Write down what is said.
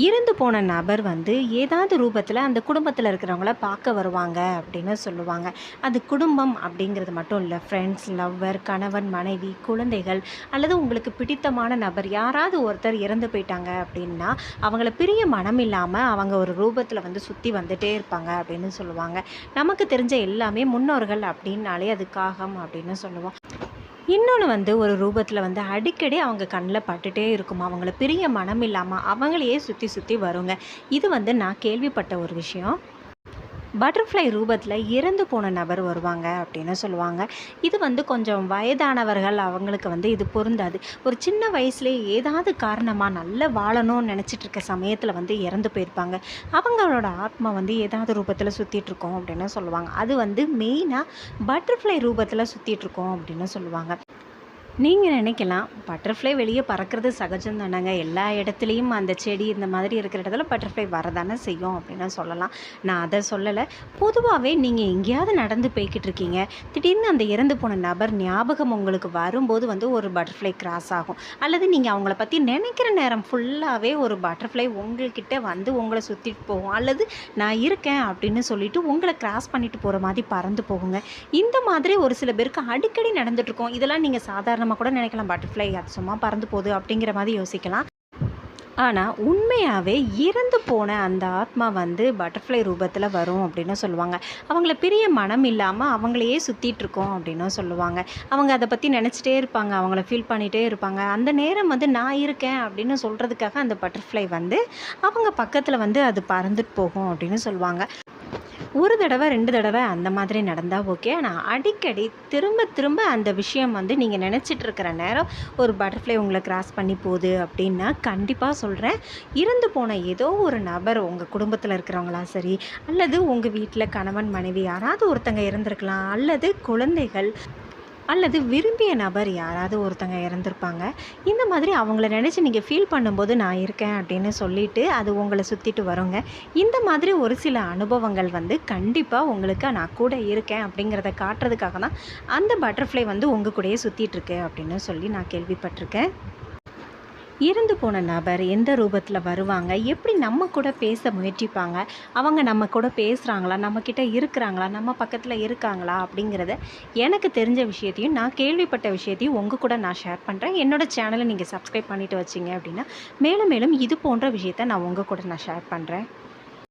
இறந்து போன நபர் வந்து ஏதாவது ரூபத்தில் அந்த குடும்பத்தில் இருக்கிறவங்கள பார்க்க வருவாங்க அப்படின்னு சொல்லுவாங்க. அது குடும்பம் அப்படிங்கிறது மட்டும் இல்லை ஃப்ரெண்ட்ஸ் லவ்வர் கணவன் மனைவி குழந்தைகள் அல்லது உங்களுக்கு பிடித்தமான நபர் யாராவது ஒருத்தர் இறந்து போயிட்டாங்க அப்படின்னா அவங்கள பிரிய மனம் இல்லாமல் அவங்க ஒரு ரூபத்தில் வந்து சுற்றி வந்துட்டே இருப்பாங்க அப்படின்னு சொல்லுவாங்க. நமக்கு தெரிஞ்ச எல்லாமே முன்னோர்கள் அப்படின்னாலே அது காகம் அப்படின்னு சொல்லுவோம். இன்னொன்று வந்து ஒரு ரூபத்தில் வந்து அடிக்கடி அவங்க கண்ணில் பட்டுட்டே இருக்குமா? அவங்கள பிரிய மனம் இல்லாமல் அவங்களையே சுற்றி சுற்றி வருங்க. இது வந்து நான் கேள்விப்பட்ட ஒரு விஷயம். பட்டர்ஃப்ளை ரூபத்தில் இறந்து போன நபர் வருவாங்க அப்படின்னு சொல்லுவாங்க. இது வந்து கொஞ்சம் வயதானவர்கள் அவங்களுக்கு வந்து இது பொருந்தாது. ஒரு சின்ன வயசுலேயே ஏதாவது காரணமாக நல்ல வாழணும்னு நினச்சிட்டு இருக்க சமயத்தில் வந்து இறந்து போயிருப்பாங்க. அவங்களோட ஆத்மா வந்து ஏதாவது ரூபத்தில் சுற்றிட்டுருக்கோம் அப்படின்னு சொல்லுவாங்க. அது வந்து மெயினாக பட்டர்ஃப்ளை ரூபத்தில் சுற்றிட்டுருக்கோம் அப்படின்னு சொல்லுவாங்க. நீங்கள் நினைக்கலாம் பட்டர்ஃப்ளை வெளியே பறக்கிறது சகஜம் தானேங்க. எல்லா இடத்துலையும் அந்த செடி இந்த மாதிரி இருக்கிற இடத்துல பட்டர்ஃப்ளை வரதானே செய்யும் அப்படின்னு சொல்லலாம். நான் அதை சொல்லலை. பொதுவாகவே நீங்கள் எங்கேயாவது நடந்து போய்கிட்டு இருக்கீங்க. திடீர்னு அந்த இறந்து போன நபர் ஞாபகம் உங்களுக்கு வரும்போது வந்து ஒரு பட்டர்ஃப்ளை கிராஸ் ஆகும். அல்லது நீங்கள் அவங்கள பற்றி நினைக்கிற நேரம் ஃபுல்லாகவே ஒரு பட்டர்ஃப்ளை உங்கள்கிட்ட வந்து உங்களை சுற்றிட்டு போகும். அல்லது நான் இருக்கேன் அப்படின்னு சொல்லிவிட்டு உங்களை கிராஸ் பண்ணிட்டு போகிற மாதிரி பறந்து போகுங்க. இந்த மாதிரி ஒரு சில பேருக்கு அடிக்கடி நடந்துட்டுருக்கோம் இதெல்லாம் நீங்கள் சாதாரண நம்ம கூட நினைக்கலாம் பட்டர்ஃப்ளை அது சும்மா பறந்து போகுது அப்படிங்கிற மாதிரி யோசிக்கலாம். ஆனால் உண்மையாகவே இறந்து போன அந்த ஆத்மா வந்து பட்டர்ஃப்ளை ரூபத்தில் வரும் அப்படின்னு சொல்லுவாங்க. அவங்கள பிரிய மனம் இல்லாமல் அவங்களையே சுற்றிட்டுருக்கோம் அப்படின்னு அப்படின்னும் சொல்லுவாங்க. அவங்க அதை பற்றி நினச்சிட்டே இருப்பாங்க அவங்கள ஃபீல் பண்ணிகிட்டே இருப்பாங்க. அந்த நேரம் வந்து நான் இருக்கேன் அப்படின்னு சொல்கிறதுக்காக அந்த பட்டர்ஃப்ளை வந்து அவங்க பக்கத்தில் வந்து அது பறந்துட்டு போகும் அப்படின்னு சொல்லுவாங்க. ஒரு தடவை ரெண்டு தடவை அந்த மாதிரி நடந்தால் ஓகே ஆனால் அடிக்கடி திரும்ப திரும்ப அந்த விஷயம் வந்து நீங்கள் நினச்சிட்டு இருக்கிற நேரம் ஒரு பட்டர்ஃப்ளை உங்களை கிராஸ் பண்ணி போகுது அப்படின்னா கண்டிப்பாக சொல்கிறேன் இறந்து போன ஏதோ ஒரு நபர் உங்கள் குடும்பத்தில் இருக்கிறவங்களா சரி அல்லது உங்கள் வீட்டில் கணவன் மனைவி யாராவது ஒருத்தங்க இறந்துருக்கலாம் அல்லது குழந்தைகள் அல்லது விரும்பிய நபர் யாராவது ஒருத்தங்க இறந்துருப்பாங்க. இந்த மாதிரி அவங்கள நினச்சி நீங்கள் ஃபீல் பண்ணும்போது நான் இருக்கேன் அப்படின்னு சொல்லிவிட்டு அது உங்களை சுற்றிட்டு வருங்க. இந்த மாதிரி ஒரு சில அனுபவங்கள் வந்து கண்டிப்பாக உங்களுக்கு நான் கூட இருக்கேன் அப்படிங்கிறத காட்டுறதுக்காக தான் அந்த பட்டர்ஃப்ளை வந்து உங்கள் கூடயே சுற்றிட்டுருக்கு அப்படின்னு சொல்லி நான் கேள்விப்பட்டிருக்கேன். இருந்து போன நபர் எந்த ரூபத்தில் வருவாங்க? எப்படி நம்ம கூட பேச முயற்சிப்பாங்க? அவங்க நம்ம கூட பேசுகிறாங்களா நம்மக்கிட்ட இருக்கிறாங்களா? நம்ம பக்கத்தில் இருக்காங்களா? அப்படிங்கிறத எனக்கு தெரிஞ்ச விஷயத்தையும் நான் கேள்விப்பட்ட விஷயத்தையும் உங்கள் கூட நான் ஷேர் பண்ணுறேன் என்னோட சேனலை நீங்கள் சப்ஸ்கிரைப் பண்ணிவிட்டு வச்சிங்க அப்படின்னா மேலும் மேலும் இது போன்ற விஷயத்த நான் உங்கள் கூட நான் ஷேர் பண்ணுறேன்